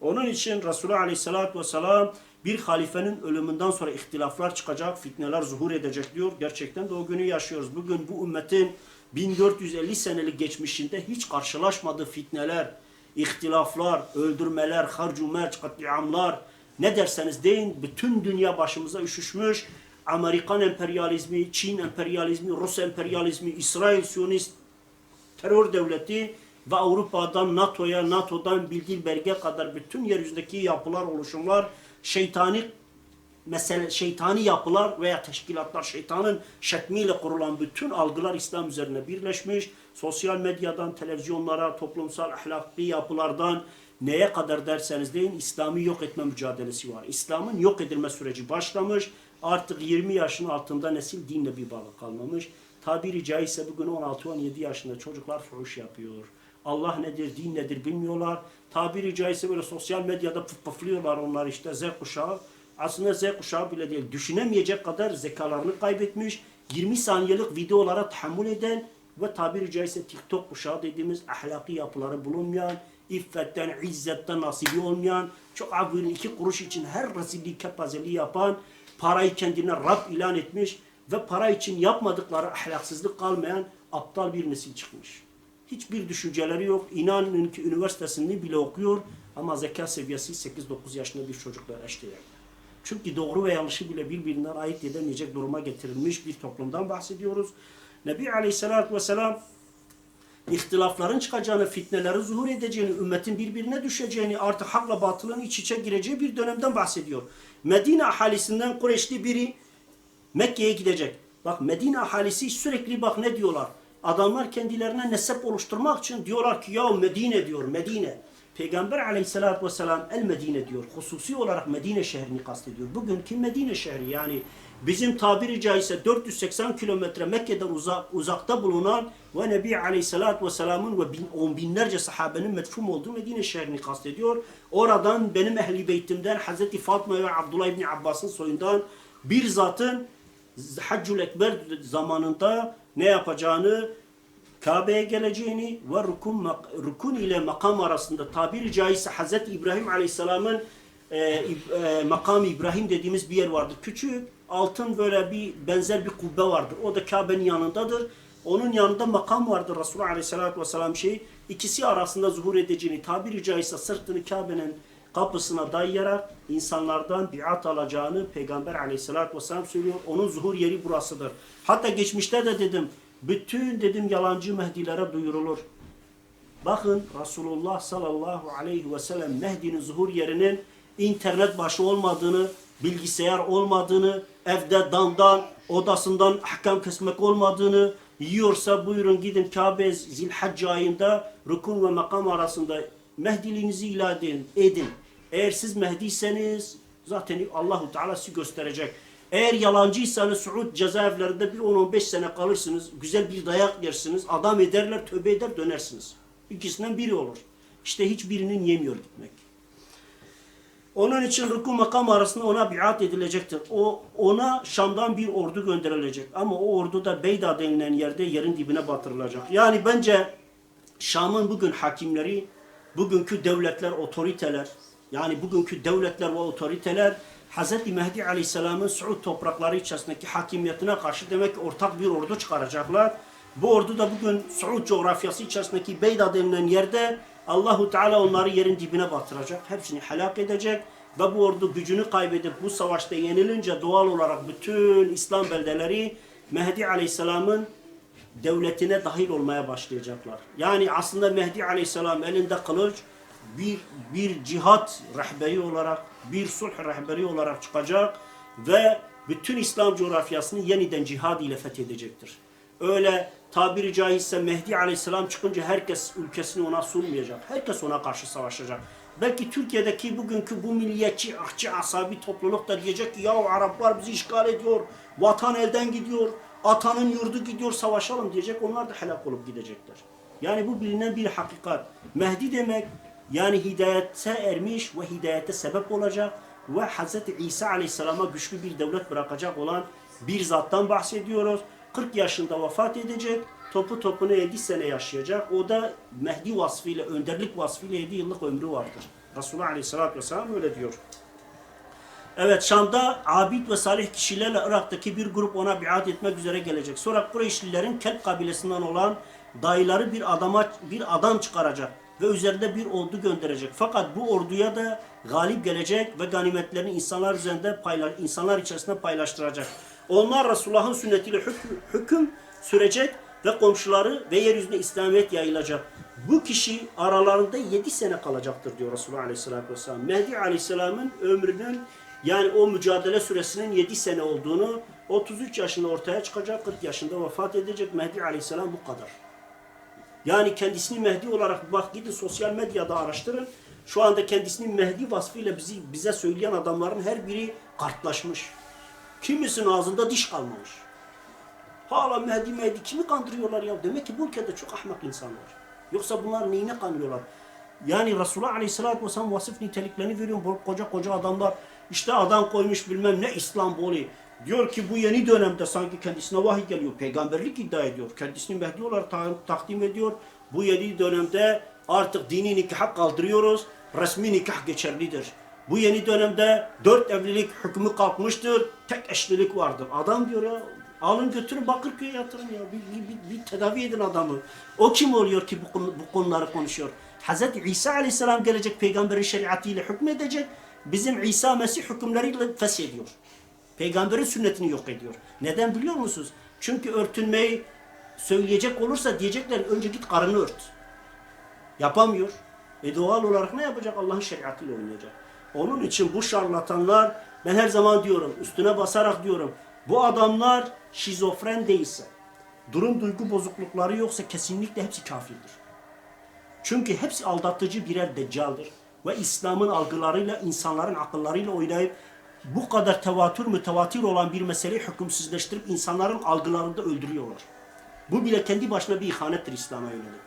Onun için Resulullah Aleyhisselatü Vesselam bir halifenin ölümünden sonra ihtilaflar çıkacak, fitneler zuhur edecek diyor. Gerçekten de o günü yaşıyoruz. Bugün bu ümmetin 1450 senelik geçmişinde hiç karşılaşmadığı fitneler, ihtilaflar, öldürmeler, harcumer, katliamlar ne derseniz deyin bütün dünya başımıza üşüşmüş. Amerikan emperyalizmi, Çin emperyalizmi, Rus emperyalizmi, İsrail Siyonist terör devleti ve Avrupa'dan NATO'ya, NATO'dan Bildirberg'e kadar bütün yeryüzündeki yapılar, oluşumlar şeytani mesele şeytani yapılar veya teşkilatlar şeytanın şekliyle kurulan bütün algılar İslam üzerine birleşmiş. Sosyal medyadan, televizyonlara, toplumsal ahlaki yapılardan neye kadar derseniz deyin İslam'ı yok etme mücadelesi var. İslam'ın yok edilme süreci başlamış. Artık 20 yaşın altında nesil dinle bir bağlı kalmamış. Tabiri caizse bugün 16-17 yaşında çocuklar fuhuş yapıyor. Allah nedir, din nedir bilmiyorlar. Tabiri caizse böyle sosyal medyada pıf pıflıyorlar onlar işte Z kuşağı. Aslında Z kuşağı bile değil. Düşünemeyecek kadar zekalarını kaybetmiş. 20 saniyelik videolara tahammül eden ve tabiri caizse TikTok kuşağı dediğimiz ahlaki yapıları bulunmayan, iffetten, izzetten nasibi olmayan, çok avil iki kuruş için her rezilliği, kepazeliği yapan, parayı kendine Rab ilan etmiş ve para için yapmadıkları ahlaksızlık kalmayan aptal bir nesil çıkmış. Hiçbir düşünceleri yok. İnanın ki üniversitesini bile okuyor ama zeka seviyesi 8-9 yaşında bir çocukla eşdeğer. Çünkü doğru ve yanlışı bile birbirinden ayırt edemeyecek duruma getirilmiş bir toplumdan bahsediyoruz. Nebi Aleyhisselatü Vesselam ihtilafların çıkacağını, fitnelerin zuhur edeceğini, ümmetin birbirine düşeceğini, artık hakla batılın iç içe gireceği bir dönemden bahsediyor. Medine ahalisinden Kureyşli biri Mekke'ye gidecek. Bak Medine ahalisi sürekli bak ne diyorlar. Adamlar kendilerine nesep oluşturmak için diyorlar ki ya Medine diyor Medine. Peygamber aleyhissalatü vesselam el Medine diyor. Hususi olarak Medine şehrini kastediyor. Bugünkü Medine şehri yani bizim tabiri caizse 480 kilometre Mekke'den uzak, uzakta bulunan ve Nebi aleyhissalatü vesselamın ve bin, on binlerce sahabenin metfum olduğu Medine şehrini kastediyor. Oradan benim ehli beytimden Hazreti Fatma ve Abdullah İbni Abbas'ın soyundan bir zatın Haccül Ekber zamanında ne yapacağını, Kabe'ye geleceğini ve rukun, rukun ile makam arasında tabiri caizse Hz. İbrahim Aleyhisselam'ın e, e, makamı İbrahim dediğimiz bir yer vardır. Küçük, altın böyle bir benzer bir kubbe vardır. O da Kabe'nin yanındadır. Onun yanında makam vardır Resulullah Aleyhisselatü Vesselam şey. İkisi arasında zuhur edeceğini tabiri caizse sırtını Kabe'nin kapısına dayayarak insanlardan biat alacağını Peygamber aleyhissalatü vesselam söylüyor. Onun zuhur yeri burasıdır. Hatta geçmişte de dedim, bütün dedim yalancı Mehdilere duyurulur. Bakın Resulullah sallallahu aleyhi ve sellem Mehdi'nin zuhur yerinin internet başı olmadığını, bilgisayar olmadığını, evde damdan, odasından ahkam kesmek olmadığını, yiyorsa buyurun gidin Kabe Zilhacce ayında rukun ve makam arasında Mehdiliğinizi ilan edin. edin. Eğer siz Mehdiyseniz zaten Allahu Teala sizi gösterecek. Eğer yalancıysanız Suud cezaevlerinde bir 10-15 sene kalırsınız. Güzel bir dayak yersiniz. Adam ederler, tövbe eder dönersiniz. İkisinden biri olur. İşte hiçbirinin yemiyor gitmek. Onun için rükû makam arasında ona biat edilecektir. O ona Şam'dan bir ordu gönderilecek. Ama o ordu da Beyda denilen yerde yerin dibine batırılacak. Yani bence Şam'ın bugün hakimleri, bugünkü devletler, otoriteler, yani bugünkü devletler ve otoriteler Hz. Mehdi Aleyhisselam'ın Suud toprakları içerisindeki hakimiyetine karşı demek ki ortak bir ordu çıkaracaklar. Bu ordu da bugün Suud coğrafyası içerisindeki Beyda denilen yerde Allahu Teala onları yerin dibine batıracak. Hepsini helak edecek ve bu ordu gücünü kaybedip bu savaşta yenilince doğal olarak bütün İslam beldeleri Mehdi Aleyhisselam'ın devletine dahil olmaya başlayacaklar. Yani aslında Mehdi Aleyhisselam elinde kılıç bir bir cihat rehberi olarak, bir sulh rehberi olarak çıkacak ve bütün İslam coğrafyasını yeniden cihad ile fethedecektir. Öyle tabiri caizse Mehdi Aleyhisselam çıkınca herkes ülkesini ona sunmayacak. Herkes ona karşı savaşacak. Belki Türkiye'deki bugünkü bu milliyetçi, ahçı, asabi topluluk da diyecek ki ya Araplar bizi işgal ediyor, vatan elden gidiyor, atanın yurdu gidiyor savaşalım diyecek. Onlar da helak olup gidecekler. Yani bu bilinen bir hakikat. Mehdi demek yani hidayete ermiş ve hidayete sebep olacak ve Hz. İsa Aleyhisselam'a güçlü bir devlet bırakacak olan bir zattan bahsediyoruz. 40 yaşında vefat edecek. Topu topuna 7 sene yaşayacak. O da Mehdi vasfıyla, önderlik vasfıyla 7 yıllık ömrü vardır. Resulullah Aleyhisselatü Vesselam öyle diyor. Evet Şam'da abid ve salih kişilerle Irak'taki bir grup ona biat etmek üzere gelecek. Sonra Kureyşlilerin Kelp kabilesinden olan dayıları bir adama bir adam çıkaracak ve üzerinde bir ordu gönderecek. Fakat bu orduya da galip gelecek ve ganimetlerini insanlar üzerinde paylaş, insanlar içerisinde paylaştıracak. Onlar Resulullah'ın sünnetiyle hüküm, hüküm sürecek ve komşuları ve yeryüzünde İslamiyet yayılacak. Bu kişi aralarında 7 sene kalacaktır diyor Resulullah Aleyhisselatü Vesselam. Mehdi Aleyhisselam'ın ömrünün yani o mücadele süresinin 7 sene olduğunu 33 yaşında ortaya çıkacak, 40 yaşında vefat edecek Mehdi Aleyhisselam bu kadar. Yani kendisini Mehdi olarak bak gidin sosyal medyada araştırın. Şu anda kendisini Mehdi vasfıyla bizi, bize söyleyen adamların her biri kartlaşmış. Kimisinin ağzında diş kalmamış. Hala Mehdi Mehdi kimi kandırıyorlar ya? Demek ki bu ülkede çok ahmak insanlar. Yoksa bunlar neyine kanıyorlar? Yani Resulullah Aleyhisselatü Vesselam vasıf niteliklerini veriyor. Koca koca adamlar işte adam koymuş bilmem ne İslam boli. Diyor ki bu yeni dönemde sanki kendisine vahiy geliyor. Peygamberlik iddia ediyor. Kendisini Mehdi olarak ta- takdim ediyor. Bu yeni dönemde artık dini nikah kaldırıyoruz. Resmi nikah geçerlidir. Bu yeni dönemde dört evlilik hükmü kalkmıştır. Tek eşlilik vardır. Adam diyor ya alın götürün Bakırköy'e yatırın ya. Bir, bir, bir, bir tedavi edin adamı. O kim oluyor ki bu, bu konuları konuşuyor? Hz. İsa aleyhisselam gelecek peygamberin şeriatıyla hükmedecek. Bizim İsa Mesih hükümleriyle feshediyor. Peygamberin sünnetini yok ediyor. Neden biliyor musunuz? Çünkü örtünmeyi söyleyecek olursa diyecekler önce git karını ört. Yapamıyor. E doğal olarak ne yapacak? Allah'ın şeriatıyla oynayacak. Onun için bu şarlatanlar ben her zaman diyorum, üstüne basarak diyorum. Bu adamlar şizofren değilse, durum duygu bozuklukları yoksa kesinlikle hepsi kafirdir. Çünkü hepsi aldatıcı birer deccaldır. Ve İslam'ın algılarıyla, insanların akıllarıyla oynayıp bu kadar tevatür mütevatir olan bir meseleyi hükümsüzleştirip insanların algılarında öldürüyorlar. Bu bile kendi başına bir ihanettir İslam'a yönelik.